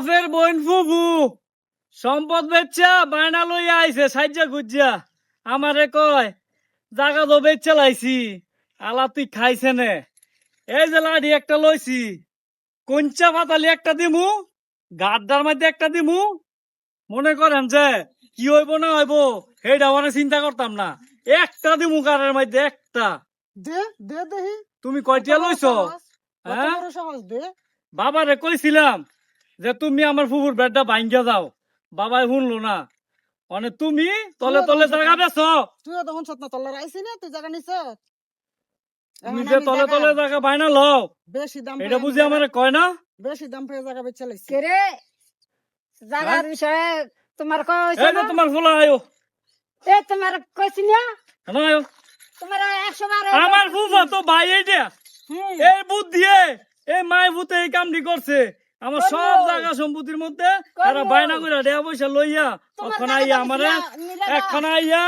বাপের বোন ফুবু সম্পদ বেচা বায়না লইয়া আইছে সাইজা গুজ্জা আমারে কয় জাগা তো বেচা লাইছি আলা তুই খাইছে নে। এই যে লাঠি একটা লইছি কঞ্চা পাতালি একটা দিমু গাড্ডার মধ্যে একটা দিমু। মনে করেন যে কি হইব না হইব সেইটা মানে চিন্তা করতাম না। একটা দিমু কারের মধ্যে একটা। দে দে দেহি তুমি কয়টিয়া লইছো? হ্যাঁ? বাবারে কইছিলাম যে তুমি আমার ফুফুর বেডটা ভাঙ্গিয়া যাও। বাবাই শুনলো না। মানে তুমি তলে তলে জায়গা বেছ তুইও তখন সত্য তল্লার আইসি না তুই জায়গা নিছ। তুমি যে তলে তলে জায়গা বাইনা লও। বেশি দাম এটা বুঝি আমারে কয় না? বেশি দাম পেয়ে জায়গা বেচে লাইছি। কেরে জাগার বিষয়ে তোমার কইছে এই যে তোমার ফুলা আয়ো। এ তোমার কইছি না হ্যাঁ আয়ো? তোমার একশো বার আমার ফুফা তো ভাই এইটা। এই বুধ দিয়ে এই মায় ভূতে এই কামটি করছে। আমার সব জায়গা সম্পত্তির মধ্যে তারা বায়না করে দেয়া পয়সা লইয়া ওখানে আইয়া আমার। একখানা আইয়া